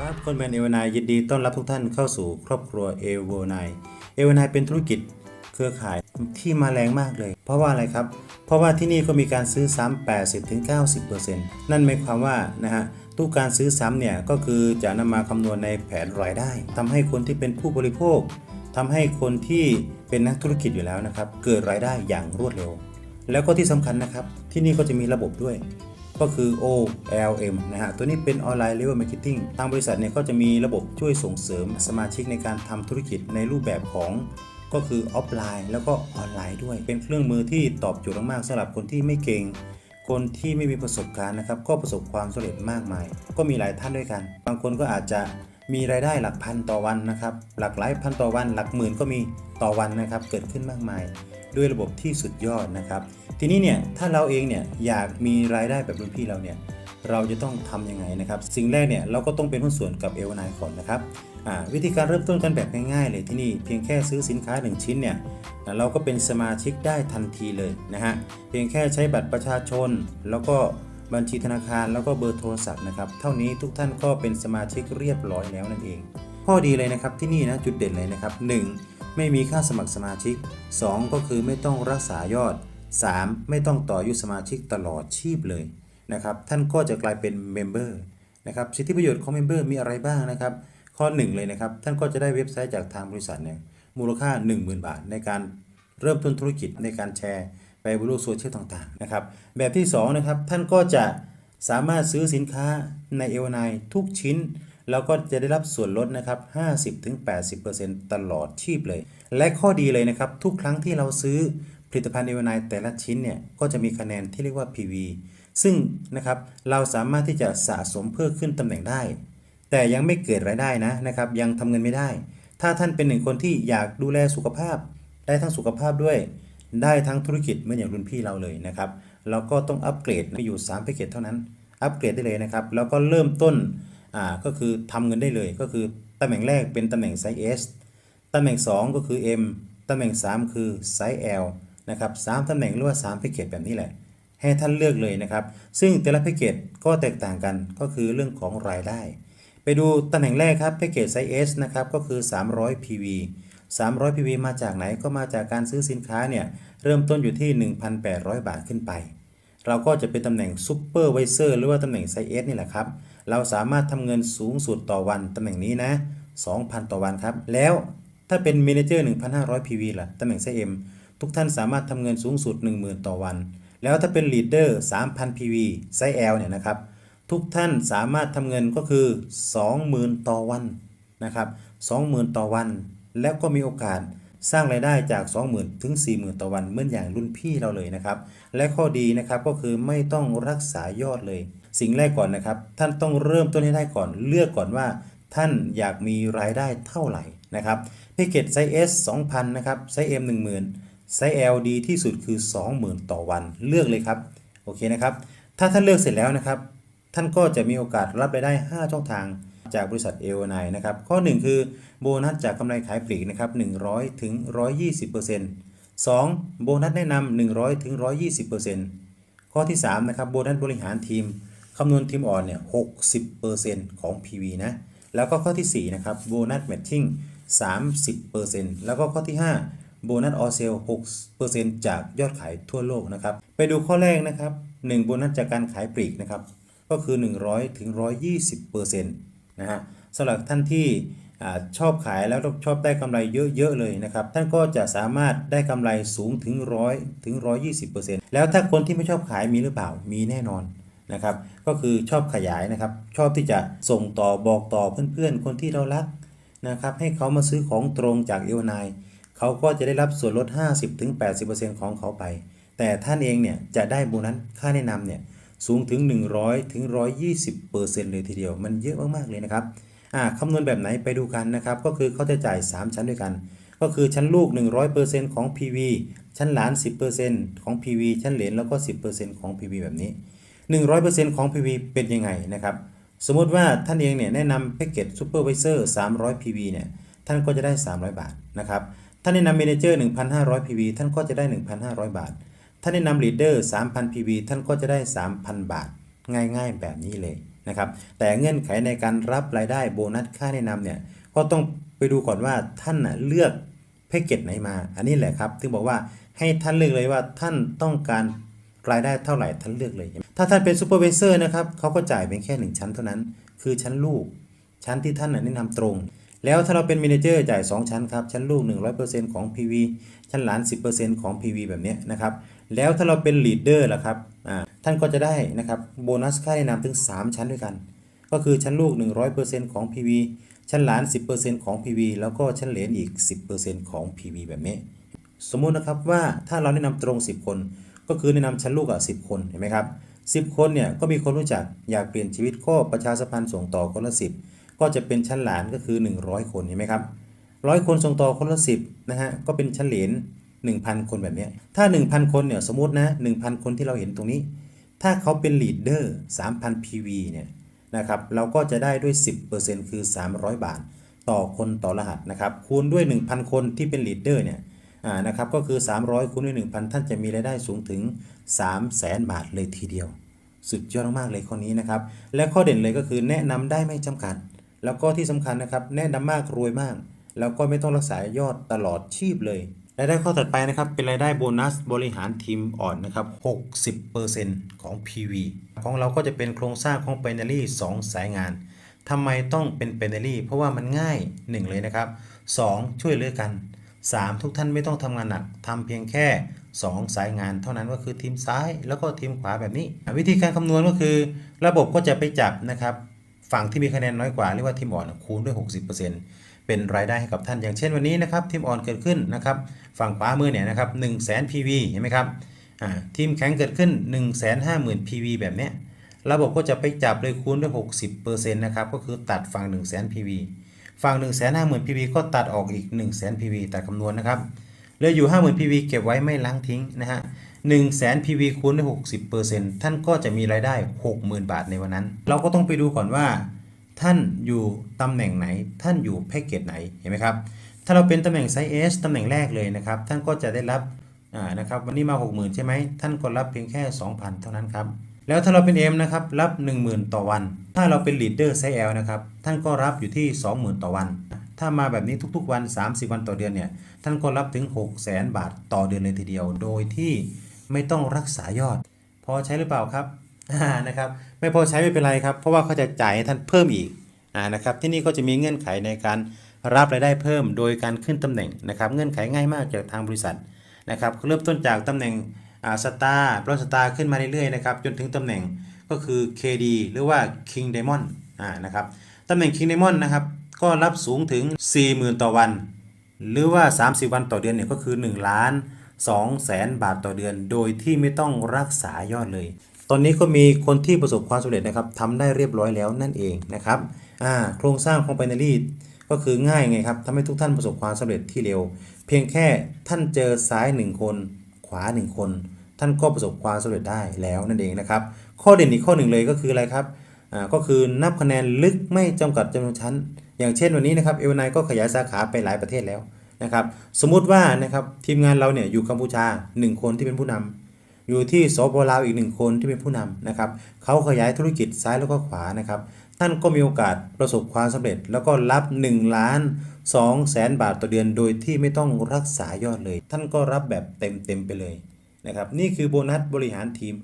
ครับคนแมนเอเวนายยินดีต้อนรับทุกท่านเข้าสู่ครอบครัวเอเวนายเอเวนายเป็นธุรกิจเครือข่ายที่มาแรงมากเลย เพราะว่าอะไรครับ เพราะว่าที่นี่ก็มีการซื้อซ้ำ80-90%นั่นหมายความว่านะฮะทุกการซื้อซ้ำเนี่ยก็คือจะนำมาคำนวณในแผนรายได้ทำให้คนที่เป็นผู้บริโภคทำให้คนที่เป็นนักธุรกิจอยู่แล้วนะครับ เกิดรายได้อย่างรวดเร็ว แล้วก็ที่สำคัญนะครับ ที่นี่ก็จะมีระบบด้วย ก็คือ OLM นะฮะ ตัวนี้เป็น Online Level Marketing ทางบริษัทเนี่ยก็จะมีระบบช่วยส่งเสริมสมาชิกในการทำธุรกิจในรูปแบบของก็คือออฟไลน์ แล้วก็ออนไลน์ด้วย เป็นเครื่องมือที่ตอบโจทย์มากๆสำหรับคนที่ไม่เก่ง คนที่ไม่มีประสบการณ์นะครับ ก็ประสบความสำเร็จมากมาย ก็มีหลายท่านด้วยกัน บางคนก็อาจจะมีรายได้หลักพันต่อวันนะครับ หลักหลายพันต่อวัน หลักหมื่นก็มีต่อวันนะครับ เกิดขึ้นมากมาย ด้วยระบบที่สุดยอดนะครับ ทีนี้เนี่ยถ้าเราเองเนี่ยอยากมีรายได้แบบรุ่นพี่เราเนี่ยเราจะต้องทำยังไงนะครับ สิ่งแรกเนี่ยเราก็ต้องเป็นหุ้นส่วนกับเอวนายก่อนนะครับวิธีการเริ่มต้นกันแบบง่ายๆเลยที่นี่เพียงแค่ซื้อสินค้า 1 ชิ้นเนี่ยเราก็เป็นสมาชิกได้ทันทีเลยนะฮะเพียงแค่ใช้บัตรประชาชน แล้วก็บัญชีธนาคารแล้วก็เบอร์โทรศัพท์นะครับเท่านี้ทุกท่านก็เป็นสมาชิกเรียบร้อยแล้วนั่นเอง ข้อดีเลยนะครับที่นี่นะจุดเด่นเลยนะครับ 1. ไม่มีค่าสมัครสมาชิก 2. ก็คือไม่ต้องรักษายอด 3. ไม่ต้องต่ออายุสมาชิกตลอดชีพเลยนะครับ ท่านก็จะกลายเป็นเมมเบอร์นะครับ สิทธิประโยชน์ของเมมเบอร์มีอะไรบ้างนะครับ ข้อ 1 เลยนะครับ ท่านก็จะได้เว็บไซต์จากทางบริษัทเนี่ยมูลค่า 10,000 บาท ในการเริ่มต้นธุรกิจในการแชร์ไปบนโลกโซเชียลต่างๆนะครับ แบบที่2นะครับท่านก็จะสามารถซื้อสินค้าในเอวนายทุกชิ้น แล้วก็จะได้รับส่วนลดนะครับ 50-80%ตลอดชีพเลย และข้อดีเลยนะครับ ทุกครั้งที่เราซื้อผลิตภัณฑ์เอวนายแต่ละชิ้นเนี่ย ก็จะมีคะแนนที่เรียกว่า PV ซึ่งนะครับเราสามารถที่จะสะสมเพิ่มขึ้นตำแหน่งได้ แต่ยังไม่เกิดรายได้นะนะครับ ยังทำเงินไม่ได้ ถ้าท่านเป็นหนึ่งคนที่อยากดูแลสุขภาพ ได้ทั้งสุขภาพด้วย ได้ทั้งธุรกิจเหมือนอย่างรุ่นพี่เราเลยนะครับเราก็ต้องอัปเกรดไปอยู่3แพ็กเกจเท่านั้น อัปเกรดได้เลยนะครับแล้วก็เริ่มต้น อ่าก็คือทำเงินได้เลยก็คือตำแหน่งแรกเป็นตำแหน่งไซส์ S ตำแหน่ง 2 ก็คือ M ตำแหน่ง 3 คือไซส์ L นะครับสามตำแหน่งหรือว่า3แพ็กเกจแบบนี้แหละ ให้ท่านเลือกเลยนะครับ ซึ่งแต่ละแพ็กเกจก็แตกต่างกันก็คือเรื่องของรายได้ ไปดูตำแหน่งแรกครับแพ็กเกจไซส์ S นะครับก็คือ 300 PV 300 PV มาจากไหนก็มาจากการซื้อสินค้าเนี่ยเริ่มต้นอยู่ที่ 1,800 บาทขึ้นไป เราก็จะเป็นตำแหน่งซูเปอร์ไวเซอร์หรือว่าตำแหน่งไซส์ S นี่แหละครับ เราสามารถทำเงินสูงสุดต่อวันตำแหน่งนี้นะ 2,000 ต่อวันครับ แล้วถ้าเป็น m ม n เจอร์1,500 PV ล่ะตำแหน่งไซส์ M ทุกท่านสามารถทำเงินสูงสุด 10,000 ต่อวัน แล้วถ้าเป็น Leader 3,000 PV ไซส์ L เนี่ยนะครับทุกท่านสามารถทำเงินก็คือ 20,000 ต่อวันนะครับ20,000 ต่อวัน แล้วก็มีโอกาส สร้างรายได้จาก 20,000 ถึง 40,000 ต่อวันเหมือนอย่างรุ่นพี่เราเลยนะครับ และข้อดีนะครับก็คือไม่ต้องรักษายอดเลย สิ่งแรกก่อนนะครับ ท่านต้องเริ่มต้นให้ได้ก่อนเลือกก่อนว่า ท่านอยากมีรายได้เท่าไหร่นะครับแพ็กเกจไซส์ S 2,000 นะครับไซส์ M 10,000 ไซส์ L ดีที่สุดคือ 20,000 ต่อวันเลือกเลยครับโอเคนะครับถ้าท่านเลือกเสร็จแล้วนะครับ ท่านก็จะมีโอกาสรับรายได้ 5 ช่องทาง จากบริษัทเอลไนนะครับ ข้อ 1 คือโบนัสจากกำไรขายปลีกนะครับ100ถึง120% 2. โบนัสแนะนำ100ถึง120%ข้อที่3นะครับโบนัสบริหารทีมคำนวณทีมอ่อนเนี่ย60%ของ PV นะ แล้วก็ข้อที่ 4 นะครับโบนัสแมทชิ่ง30%แล้วก็ข้อที่ 5 โบนัสออเซล6%จากยอดขายทั่วโลกนะครับ ไปดูข้อแรกนะครับ 1 โบนัสจากการขายปลีกนะครับ ก็คือ 100ถึง120% นะฮะสำหรับท่านที่อชอบขายแล้วชอบได้กำไรเยอะๆเลยนะครับ ท่านก็จะสามารถได้กำไรสูงถึง100ถึง120%แล้วถ้าคนที่ไม่ชอบขายมีหรือเปล่ามีแน่นอนนะครับ ก็คือชอบขยายนะครับ ชอบที่จะส่งต่อบอกต่อเพื่อนๆ คนที่เรารักนะครับ ให้เขามาซื้อของตรงจากเอวนายเขาก็จะได้รับส่วนลด 50-80%ของเขาไป แต่ท่านเองเนี่ยจะได้โบนัสค่าแนะนำเนี่ย สูงถึง 100 ถึง 120เปอร์เซ็นต์เลยทีเดียว มันเยอะมากๆเลยนะครับอ่าคำนวณแบบไหนไปดูกันนะครับ ก็คือเขาจะจ่าย 3 ชั้นด้วยกัน ก็คือชั้นลูก 100%ของ PV ชั้นหลาน 10%ของ PV ชั้นเหลนแล้วก็ 10%ของ PV แบบนี้ 100%ของ PV เป็นยังไงนะครับ สมมติว่าท่านเองเนี่ยแนะนำแพ็กเกจซูเปอร์ไวเซอร์300 PV เนี่ย ท่านก็จะได้ 300 บาทนะครับ ท่านแนะนำเมนเจอร์1,500 PV ท่านก็จะได้ 1,500 บาท ท่านแนะนำลีดเดอร์3,000 PV ท่านก็จะได้ 3,000 บาท ง่ายๆ แบบนี้เลยนะครับ แต่เงื่อนไขในการรับรายได้โบนัสค่าแนะนำเนี่ย ก็ต้องไปดูก่อนว่าท่านน่ะเลือกแพ็กเกจไหนมา อันนี้แหละครับถึงบอกว่าให้ท่านเลือกเลยว่าท่านต้องการรายได้เท่าไหร่ท่านเลือกเลย ถ้าท่านเป็นซูเปอร์เวเซอร์นะครับเขาก็จ่ายเพียงแค่หนึ่งชั้นเท่านั้น คือชั้นลูก ชั้นที่ท่านน่ะแนะนำตรง แล้วถ้าเราเป็นเมนเจอร์จ่าย 2 ชั้นครับ ชั้นลูก 100%ของ PV ชั้นหลาน 10%ของ PV แบบเนี้นะครับ แล้วถ้าเราเป็นลีดเดอร์ล่ะครับท่านก็จะได้นะครับโบนัสค่าแนะนำถึง 3 ชั้นด้วยกัน ก็คือชั้นลูก 100%ของ PV ชั้นหลาน 10%ของ PV แล้วก็ชั้นเหลนอีก 10%ของ PV แบบนี้ สมมุตินะครับว่าถ้าเราแนะนำตรง 10 คน ก็คือแนะนำชั้นลูกอะ10 คนเห็นไหมครับ10 คนเนี่ยก็มีคนรู้จักอยากเปลี่ยนชีวิตก็ประชาสัมพันธ์ส่งต่อคนละ 10 ก็จะเป็นชั้นหลานก็คือ 100 คนเห็นไหมครับร้อยคนส่งต่อคนละ 10นะฮะก็เป็นชั้นเหลน 1,000 คนแบบนี้ถ้า 1,000 คนเนี่ยสมมตินะ 1,000 คนที่เราเห็นตรงนี้ ถ้าเขาเป็นลีดเดอร์3,000 PV เนี่ยนะครับเราก็จะได้ด้วย 10%คือ 300 บาท ต่อคนต่อรหัสนะครับคูณด้วย 1,000 คนที่เป็นลีดเดอร์เนี่ยอ่านะครับก็คือ 300คูณด้วย 1,000 ท่านจะมีรายได้สูงถึง 300,000 บาทเลยทีเดียว สุดยอดมากเลยข้อนี้นะครับและข้อเด่นเลยก็คือแนะนำได้ไม่จำกัด แล้วก็ที่สำคัญนะครับแนะนำมากรวยมาก แล้วก็ไม่ต้องรักษายอดตลอดชีพเลย รายได้ข้อถัดไปนะครับเป็นรายได้โบนัสบริหารทีมอ่อนนะครับ 60%ของ PV ของเราก็จะเป็นโครงสร้างของ b i n a r y 2 สายงานทำไมต้องเป็น b i n a r y เพราะว่ามันง่าย 1 เลยนะครับ 2 ช่วยเหลือกัน 3 ทุกท่านไม่ต้องทำงานหนักทำเพียงแค่ 2 สายงาน เท่านั้นก็คือทีมซ้ายแล้วก็ทีมขวาแบบนี้ วิธีการคำนวณก็คือ ระบบก็จะไปจับนะครับฝั่งที่มีคะแนนน้อยกว่าเรียกว่าทีมอ่อนคูณด้วย 60% เป็นรายได้ให้กับท่าน อย่างเช่นวันนี้นะครับทีมอ่อนเกิดขึ้นนะครับฝั่งขวามือเนี่ยนะครับ1 0 0 0 0แสน PV เห็นไหมครับทีมแข็งเกิดขึ้น 1 5 0 0 0 0 PV แบบนี้ระบบก็จะไปจับเลยคูณด้วย 60%นะครับก็คือตัดฝั่ง 1 0 0 0 0แสน PV ฝั่ง 1 5 0 0 0 0 PV ก็ตัดออกอีก 1 0 0 0 0 PV ตัดคำนวณนะครับเหลืออยู่ 50,000 PV เก็บไว้ไม่ล้างทิ้งนะฮะ1 0 0 0 0 0 PV คูณด้วย 60%ท่านก็จะมีรายได้ 60,000 บาทในวันนั้น เราก็ต้องไปดูก่อนว่า ท่านอยู่ตำแหน่งไหน ท่านอยู่แพ็กเกจไหน เห็นไหมครับ ถ้าเราเป็นตำแหน่งไซส์ S ตำแหน่งแรกเลยนะครับ ท่านก็จะได้รับนะครับ วันนี้มา 60,000 ใช่ไหม ท่านก็รับเพียงแค่ 2,000 เท่านั้นครับ แล้วถ้าเราเป็น M นะครับ รับ 10,000 ต่อวัน ถ้าเราเป็น Leader ไซส์ L นะครับ ท่านก็รับอยู่ที่ 20,000 ต่อวัน ถ้ามาแบบนี้ทุกๆวัน 30 วันต่อเดือนเนี่ย ท่านก็รับถึง 600,000 บาทต่อเดือนเลยทีเดียว โดยที่ไม่ต้องรักษายอด พอใช้หรือเปล่าครับ นะครับไม่พอใช้ไม่เป็นไรครับ เพราะว่าเขาจะจ่ายให้ท่านเพิ่มอีกอ่านะครับที่นี่ก็จะมีเงื่อนไขในการรับรายได้เพิ่มโดยการขึ้นตำแหน่งนะครับเงื่อนไขง่ายมากจากทางบริษัทนะครับเริ่มต้นจากตำแหน่งสตาร์ปลอสตาร์ขึ้นมาเรื่อยๆนะครับจนถึงตำแหน่งก็คือ KD หรือว่า King Diamond อ่านะครับตำแหน่ง King Diamond นะครับก็รับสูงถึง 40,000 ต่อวัน หรือว่า 30 วันต่อเดือนเนี่ยก็คือ 1 ล้าน2แสนบาทต่อเดือน โดยที่ไม่ต้องรักษายอดเลย ตอนนี้ก็มีคนที่ประสบความสำเร็จนะครับทำได้เรียบร้อยแล้วนั่นเองนะครับโครงสร้างของ binary ก็คือง่ายไงครับทำให้ทุกท่านประสบความสำเร็จที่เร็ว เพียงแค่ท่านเจอซ้าย 1 คน ขวา 1 คน ท่านก็ประสบความสำเร็จได้แล้วนั่นเองนะครับ ข้อเด่นอีกข้อหนึ่งเลยก็คืออะไรครับก็คือนับคะแนนลึกไม่จำกัดจำนวนชั้น อย่างเช่นวันนี้นะครับเอวนไก็ขยายสาขาไปหลายประเทศแล้วนะครับ สมมุติว่านะครับทีมงานเราเนี่ยอยู่กัมพูชา 1 คนที่เป็นผู้นำ อยู่ที่สปลาวอีกหนึ่งคนที่เป็นผู้นำนะครับเขาขยายธุรกิจซ้ายแล้วก็ขวานะครับท่านก็มีโอกาสประสบความสำเร็จ แล้วก็รับ1ล้าน2แสนบาทต่อเดือนโดยที่ไม่ต้องรักษายอดเลย ท่านก็รับแบบเต็มเต็มๆไปเลยนะครับนี่คือโบนัสบริหารทีม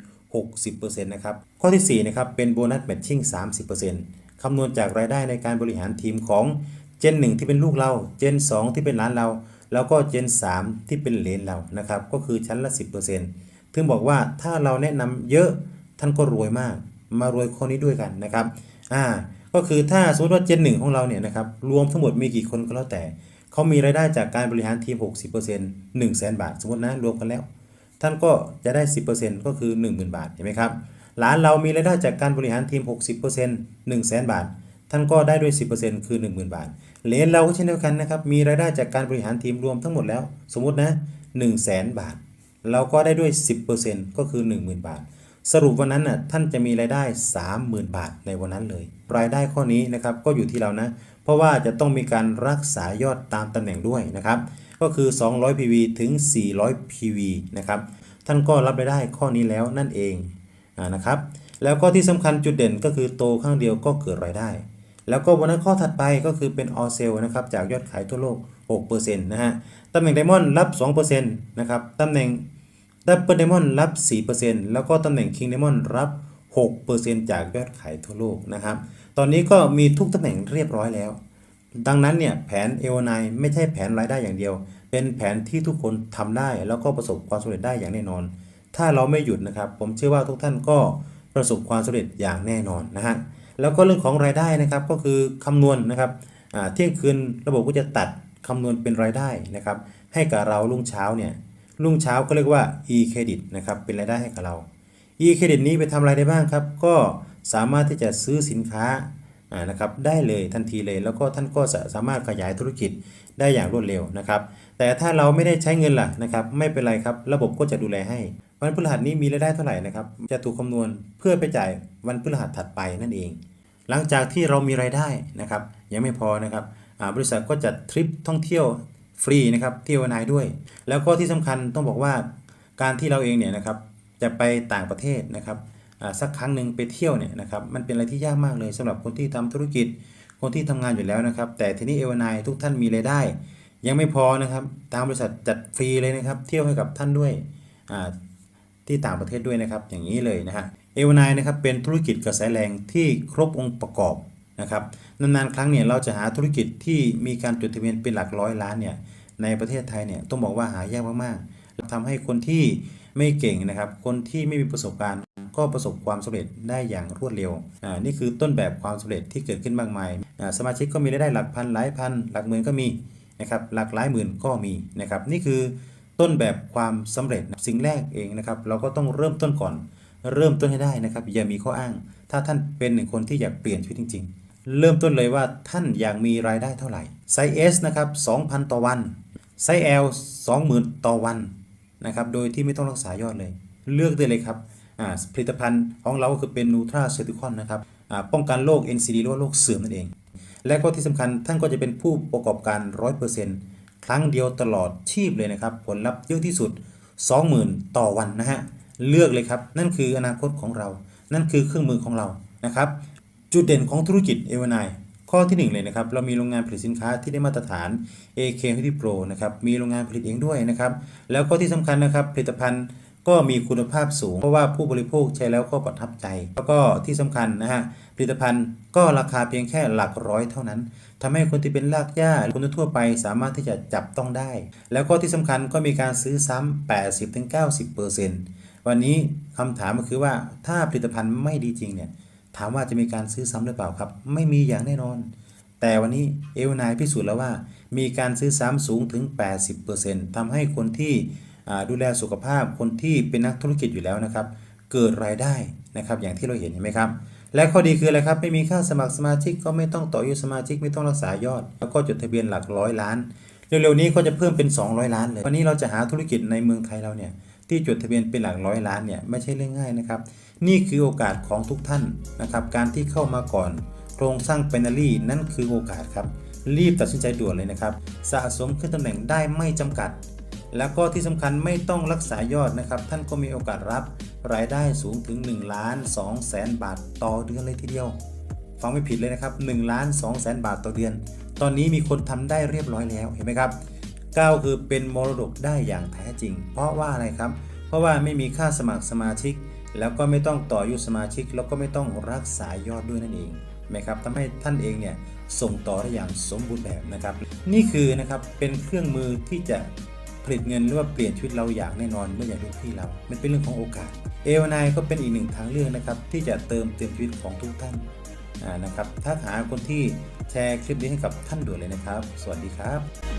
60%นะครับข้อที่4นะครับเป็นโบนัสแมทชิ่ง 30%คำนวณจากรายได้ในการบริหารทีมของเจน 1 ที่เป็นลูกเราเจน 2 ที่เป็นหลานเรา แล้วก็เจน 3 ที่เป็นเหลนเรานะครับก็คือชั้นละ 10% ถึงบอกว่าถ้าเราแนะนำเยอะท่านก็รวยมาก มารวยข้อนี้ด้วยกันนะครับอ่าก็คือถ้าสมมติว่าเจนหนึ่งของเราเนี่ยนะครับรวมทั้งหมดมีกี่คนก็แล้วแต่เขามีรายได้จากการบริหารทีม 60% 1 0 0 0 0แบาท สมมตินะรวมกันแล้ว ท่านก็จะได้ 10%ก็คือ 10,000 บาทเห็นไหมครับหลานเรามีรายได้จากการบริหารทีม 60% 1 0 0 0 0 บาท ท่านก็ได้ด้วย 10%คือ 10,000 บาท เหรียญเราก็เช่นเดียวกันนะครับมีรายได้จากการบริหารทีมรวมทั้งหมดแล้ว สมมตินะ 1 0 0 0 0 0 บาท เราก็ได้ด้วย 10%ก็คือ 10,000 บาท สรุปวันนั้นน่ะท่านจะมีรายได้ 30,000 บาทในวันนั้นเลย รายได้ข้อนี้นะครับก็อยู่ที่เรานะ เพราะว่าจะต้องมีการรักษายอดตามตำแหน่งด้วยนะครับก็คือ 200 PV ถึง 400 PV นะครับท่านก็รับรายได้ข้อนี้แล้วนั่นเองอานะครับแล้วก็ที่สำคัญจุดเด่นก็คือโตข้างเดียวก็เกิดรายได้ แล้วก็วันนั้นข้อถัดไปก็คือเป็นออเซลนะครับจากยอดขายทั่วโลก 6%นะฮะตำแหน่งไดมอนด์รับ 2%นะครับตำแหน่ง ดับเบิลไดมอนด์รับ 4%แล้วก็ตำแหน่งคิงไดมอนด์รับ 6%จากยอดขายทั่วโลกนะครับ ตอนนี้ก็มีทุกตำแหน่งเรียบร้อยแล้ว ดังนั้นเนี่ยแผนเอ n นไม่ใช่แผนรายได้อย่างเดียว เป็นแผนที่ทุกคนทำได้แล้วก็ประสบความสำเร็จได้อย่างแน่นอน ถ้าเราไม่หยุดนะครับ ผมเชื่อว่าทุกท่านก็ประสบความสำเร็จอย่างแน่นอนนะฮะ แล้วก็เรื่องของรายได้นะครับก็คือคำนวณนะครับเที่ยงคืนระบบก็จะตัดคำนวณเป็นรายได้นะครับ ให้กับเรารุ่งเช้าเนี่ย รุ่งเช้าก็เรียกว่า e credit นะครับเป็นรายได้ให้กับเรา e credit นี้ไปทำอะไรได้บ้างครับ ก็สามารถที่จะซื้อสินค้านะครับได้เลยทันทีเลย แล้วก็ท่านก็จะสามารถขยายธุรกิจได้อย่างรวดเร็วนะครับ แต่ถ้าเราไม่ได้ใช้เงินล่ะนะครับ ไม่เป็นไรครับ ระบบก็จะดูแลให้วันพฤหัสนี้มีรายได้เท่าไหร่นะครับ จะถูกคำนวณเพื่อไปจ่ายวันพฤหัสถัดไปนั่นเอง หลังจากที่เรามีรายได้นะครับ ยังไม่พอนะครับบริษัทก็จัดทริปท่องเที่ยว ฟรีนะครับเที่ยวนายด้วย แล้วก็ที่สำคัญต้องบอกว่าการที่เราเองเนี่ยนะครับจะไปต่างประเทศนะครับอ่าสักครั้งหนึ่งไปเที่ยวเนี่ยนะครับมันเป็นอะไรที่ยากมากเลยสำหรับคนที่ทำธุรกิจ คนที่ทำงานอยู่แล้วนะครับ แต่ทีนี้เอวนายทุกท่านมีรายได้ ยังไม่พอนะครับทางบริษัทจัดฟรีเลยนะครับ เที่ยวให้กับท่านด้วยอ่าที่ต่างประเทศด้วยนะครับ อย่างนี้เลยนะฮะเอวนายนะครับเป็นธุรกิจกระแสแรงที่ครบองค์ประกอบ นะครับนานๆครั้งเนี่ยเราจะหาธุรกิจที่มีการจดทะเบียนเป็นหลักร้อยล้านเนี่ยในประเทศไทยเนี่ยต้องบอกว่าหายากมากๆทำให้คนที่ไม่เก่งนะครับ คนที่ไม่มีประสบการณ์ ก็ประสบความสำเร็จได้อย่างรวดเร็วอ่านี่คือต้นแบบความสำเร็จที่เกิดขึ้นมากมายอ่าสมาชิกก็มีรายได้หลักพันหลายพันหลักหมื่นก็มีนะครับหลักหลายหมื่นก็มีนะครับนี่คือต้นแบบความสำเร็จสิ่งแรกเองนะครับเราก็ต้องเริ่มต้นก่อน เริ่มต้นให้ได้นะครับอย่ามีข้ออ้าง ถ้าท่านเป็นหนึ่งคนที่อยากเปลี่ยนชีวิตจริง ๆ เริ่มต้นเลยว่าท่านอยากมีรายได้เท่าไหร่ไซส์ S นะครับ 2,000 ต่อวันไซส์ L 20,000 ต่อวันนะครับโดยที่ไม่ต้องรักษายอดเลย เลือกได้เลยครับผลิตภัณฑ์ของเราก็คือเป็นนูทราเซอร์ติคอนนะครับป้องกันโรค NCD หรือว่าโรคเสื่อมนั่นเอง และก็ที่สำคัญท่านก็จะเป็นผู้ประกอบการ 100%ครั้งเดียวตลอดชีพเลยนะครับ ผลลัพธ์เยอะที่สุด 20,000 ต่อวันนะฮะเลือกเลยครับ นั่นคืออนาคตของเรา นั่นคือเครื่องมือของเรานะครับ จุดเด่นของธุรกิจเอเวนายข้อที่หนึ่งเลยนะครับ เรามีโรงงานผลิตสินค้าที่ได้มาตรฐาน AK 50 Pro นะครับ มีโรงงานผลิตเองด้วยนะครับ แล้วก็ที่สำคัญนะครับ ผลิตภัณฑ์ก็มีคุณภาพสูง เพราะว่าผู้บริโภคใช้แล้วก็ประทับใจ แล้วก็ที่สำคัญนะฮะ ผลิตภัณฑ์ก็ราคาเพียงแค่หลักร้อยเท่านั้นทำให้คนที่เป็นรากหญ้าคนทั่วไปสามารถที่จะจับต้องได้ แล้วก็ที่สำคัญก็มีการซื้อซ้ำ80-90%วันนี้คำถามก็คือว่าถ้าผลิตภัณฑ์ไม่ดีจริงเนี่ย ถามว่าจะมีการซื้อซ้ำหรือเปล่าครับ ไม่มีอย่างแน่นอน แต่วันนี้เอลนายพิสูจน์แล้วว่า มีการซื้อซ้ำสูงถึง 80%ทำให้คนที่ดูแลสุขภาพคนที่เป็นนักธุรกิจอยู่แล้วนะครับ เกิดรายได้นะครับอย่างที่เราเห็นเห็นไหมครับ และข้อดีคืออะไรครับ ไม่มีค่าสมัครสมาชิกก็ไม่ต้องต่ออายุสมาชิกไม่ต้องรักษายอด แล้วก็จดทะเบียนหลักร้อยล้านเร็วๆนี้ก็จะเพิ่มเป็น 200 ล้านเลยวันนี้เราจะหาธุรกิจในเมืองไทยเราเนี่ย ที่จดทะเบียนเป็นหลักร้อยล้านเนี่ยไม่ใช่เรื่องง่ายนะครับ นี่คือโอกาสของทุกท่านนะครับ การที่เข้ามาก่อน โครงสร้างเปนารี่นั่นคือโอกาสครับ รีบตัดสินใจด่วนเลยนะครับ สะสมขึ้นตำแหน่งได้ไม่จำกัด แล้วก็ที่สำคัญไม่ต้องรักษายอดนะครับ ท่านก็มีโอกาสรับรายได้สูงถึง1ล้าน2แสนบาทต่อเดือนเลยทีเดียว ฟังไม่ผิดเลยนะครับ1ล้าน2แสนบาทต่อเดือน ตอนนี้มีคนทำได้เรียบร้อยแล้วเห็นไหมครับ ก้าคือเป็นมรดกได้อย่างแท้จริง เพราะว่าอะไรครับ เพราะว่าไม่มีค่าสมัครสมาชิก แล้วก็ไม่ต้องต่ออายุสมาชิก แล้วก็ไม่ต้องรักษายอดด้วยนั่นเองนไหมครับทำให้ท่านเองเนี่ยส่งต่อได้อย่างสมบูรณ์แบบนะครับ นี่คือนะครับเป็นเครื่องมือที่จะผลิตเงินหรือว่าเปลี่ยนชีวิตเราอย่างแน่นอนเมื่ออย่างลูกพี่เรา มันเป็นเรื่องของโอกาสเอวานายก็เป็นอีกหนึ่งทางเลือกนะครับที่จะเติมเต็มชีวิตของทุกท่านนะครับถ้าหาคนที่แชร์คลิปนี้ให้กับท่านด่วนเลยนะครับ สวัสดีครับ